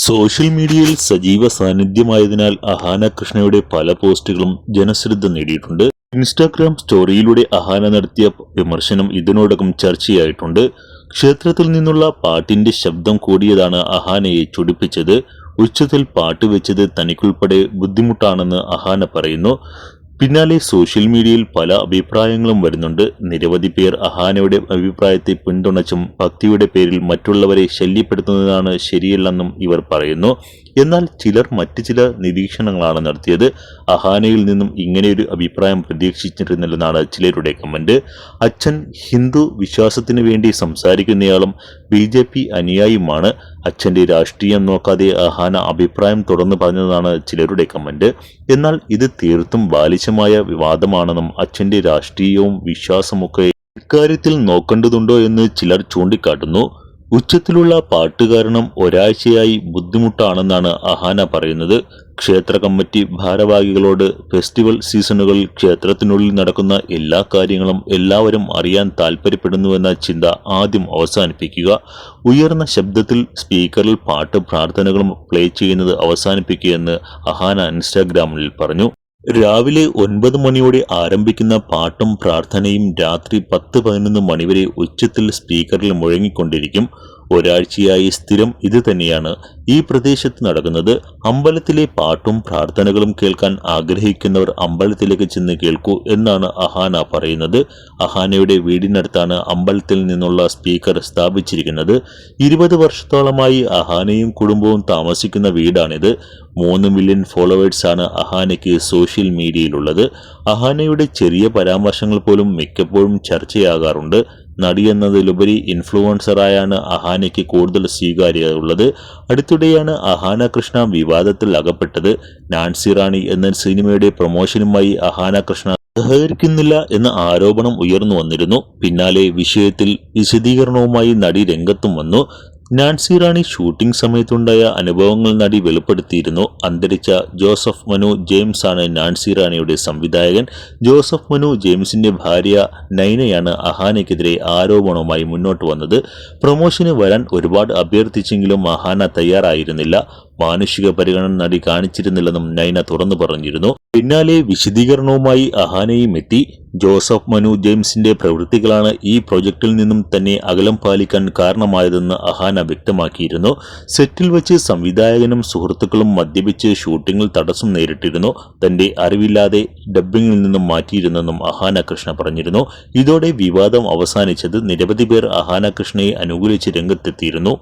Social മീഡിയയിൽ സജീവ സാന്നിധ്യമായതിനാൽ അഹാന കൃഷ്ണയുടെ പല പോസ്റ്റുകളും ജനശ്രദ്ധ നേടിയിട്ടുണ്ട്. ഇൻസ്റ്റാഗ്രാം സ്റ്റോറിയിലൂടെ അഹാന നടത്തിയ വിമർശനം ഇതിനോടകം ചർച്ചയായിട്ടുണ്ട്. ക്ഷേത്രത്തിൽ നിന്നുള്ള പാട്ടിന്റെ ശബ്ദം കൂടിയതാണ് അഹാനയെ ചൊടിപ്പിച്ചത്. ഉച്ചത്തിൽ പാട്ട് വെച്ചത് തനിക്കുൾപ്പെടെ ബുദ്ധിമുട്ടാണെന്ന് അഹാന പറയുന്നു. പിന്നാലെ സോഷ്യൽ മീഡിയയിൽ പല അഭിപ്രായങ്ങളും വരുന്നുണ്ട്. നിരവധി പേർ അഹാനയുടെ അഭിപ്രായത്തെ പിന്തുണച്ചും ഭക്തിയുടെ പേരിൽ മറ്റുള്ളവരെ ശല്യപ്പെടുത്തുന്നതാണ് ശരിയല്ലെന്നും ഇവർ പറയുന്നു. എന്നാൽ ചിലർ മറ്റു ചില നിരീക്ഷണങ്ങളാണ് നടത്തിയത്. അഹാനയിൽ നിന്നും ഇങ്ങനെയൊരു അഭിപ്രായം പ്രതീക്ഷിച്ചിരുന്നില്ലെന്നാണ് ചിലരുടെ കമന്റ് അച്ഛൻ ഹിന്ദു വിശ്വാസത്തിന് വേണ്ടി സംസാരിക്കുന്നയാളും ബി ജെ പി അനുയായിയുമാണ്. അച്ഛന്റെ രാഷ്ട്രീയം നോക്കാതെ അഹാന അഭിപ്രായം തുറന്നു പറഞ്ഞതാണ് ചിലരുടെ കമന്റ് എന്നാൽ ഇത് തീർത്തും ബാലിശമായ വിവാദമാണെന്നും അച്ഛന്റെ രാഷ്ട്രീയവും വിശ്വാസമൊക്കെ ഇക്കാര്യത്തിൽ നോക്കേണ്ടതുണ്ടോ എന്ന് ചിലർ ചൂണ്ടിക്കാട്ടുന്നു. ഉച്ചത്തിലുള്ള പാട്ട് കാരണം ഒരാഴ്ചയായി ബുദ്ധിമുട്ടാണെന്നാണ് അഹാന പറയുന്നത്. ക്ഷേത്ര കമ്മിറ്റി ഭാരവാഹികളോട് ഫെസ്റ്റിവൽ സീസണുകളിൽ ക്ഷേത്രത്തിനുള്ളിൽ നടക്കുന്ന എല്ലാ കാര്യങ്ങളും എല്ലാവരും അറിയാൻ താല്പര്യപ്പെടുന്നുവെന്ന ചിന്ത ആദ്യം അവസാനിപ്പിക്കുക. ഉയർന്ന ശബ്ദത്തിൽ സ്പീക്കറിൽ പാട്ട് പ്രാർത്ഥനകളും പ്ലേ ചെയ്യുന്നത് അവസാനിപ്പിക്കുകയെന്ന് അഹാന ഇൻസ്റ്റാഗ്രാമിൽ പറഞ്ഞു. രാവിലെ ഒൻപത് മണിയോടെ ആരംഭിക്കുന്ന പാട്ടും പ്രാർത്ഥനയും രാത്രി പത്ത് പതിനൊന്ന് മണിവരെ ഉച്ചത്തിൽ സ്പീക്കറിൽ മുഴങ്ങിക്കൊണ്ടിരിക്കും. ഒരാഴ്ചയായി സ്ഥിരം ഇത് തന്നെയാണ്. ഈ പ്രദേശത്ത് നടക്കുന്നത് അമ്പലത്തിലെ പാട്ടും പ്രാർത്ഥനകളും കേൾക്കാൻ ആഗ്രഹിക്കുന്നവർ അമ്പലത്തിലേക്ക് ചെന്ന് കേൾക്കൂ എന്നാണ് അഹാന പറയുന്നത്. അഹാനയുടെ വീടിനടുത്താണ് അമ്പലത്തിൽ നിന്നുള്ള സ്പീക്കർ സ്ഥാപിച്ചിരിക്കുന്നത്. ഇരുപത് വർഷത്തോളമായി അഹാനയും കുടുംബവും താമസിക്കുന്ന വീടാണിത്. മൂന്ന് മില്യൺ ഫോളോവേഴ്സാണ് അഹാനയ്ക്ക് സോഷ്യൽ മീഡിയയിലുള്ളത്. അഹാനയുടെ ചെറിയ പരാമർശങ്ങൾ പോലും മിക്കപ്പോഴും ചർച്ചയാകാറുണ്ട്. നടി എന്നതിലുപരി ഇൻഫ്ലുവൻസറായാണ് അഹാനയ്ക്ക് കൂടുതൽ സ്വീകാര്യത ഉള്ളത് അടുത്തിടെയാണ് അഹാന കൃഷ്ണ വിവാദത്തിൽ അകപ്പെട്ടത്. നാൻസി റാണി എന്ന സിനിമയുടെ പ്രൊമോഷനുമായി അഹാന കൃഷ്ണ സഹകരിക്കുന്നില്ല എന്ന ആരോപണം ഉയർന്നു വന്നിരുന്നു. പിന്നാലെ വിഷയത്തിൽ വിശദീകരണവുമായി നടി രംഗത്തും വന്നു. നാൻസി റാണി ഷൂട്ടിംഗ് സമയത്തുണ്ടായ അനുഭവങ്ങൾ നടി വെളിപ്പെടുത്തിയിരുന്നു. അന്തരിച്ച ജോസഫ് മനു ജെയിംസ് ആണ് നാൻസി റാണിയുടെ സംവിധായകൻ. ജോസഫ് മനു ജെയിംസിന്റെ ഭാര്യ നൈനയാണ് അഹാനയ്ക്കെതിരെ ആരോപണവുമായി മുന്നോട്ട് വന്നത്. പ്രൊമോഷന് വരാൻ ഒരുപാട് അഭ്യർത്ഥിച്ചെങ്കിലും അഹാന തയ്യാറായിരുന്നില്ല. മാനുഷിക പരിഗണന നടി കാണിച്ചിരുന്നില്ലെന്നും നൈന തുറന്നു പറഞ്ഞിരുന്നു. പിന്നാലെ വിശദീകരണവുമായി അഹാനയും എത്തി. ജോസഫ് മനു ജെയിംസിന്റെ പ്രവൃത്തികളാണ് ഈ പ്രൊജക്ടിൽ നിന്നും തന്നെ അകലം പാലിക്കാൻ കാരണമായതെന്ന് അഹാന വ്യക്തമാക്കിയിരുന്നു. സെറ്റിൽ വെച്ച് സംവിധായകനും സുഹൃത്തുക്കളും മദ്യപിച്ച് ഷൂട്ടിംഗിൽ തടസ്സം നേരിട്ടിരുന്നു. തന്റെ അറിവില്ലാതെ ഡബ്ബിംഗിൽ നിന്നും മാറ്റിയിരുന്നെന്നും അഹാന കൃഷ്ണ പറഞ്ഞിരുന്നു. ഇതോടെ വിവാദം അവസാനിച്ചത് നിരവധി പേർ അഹാന കൃഷ്ണയെ അനുകൂലിച്ച് രംഗത്തെത്തിയിരുന്നു.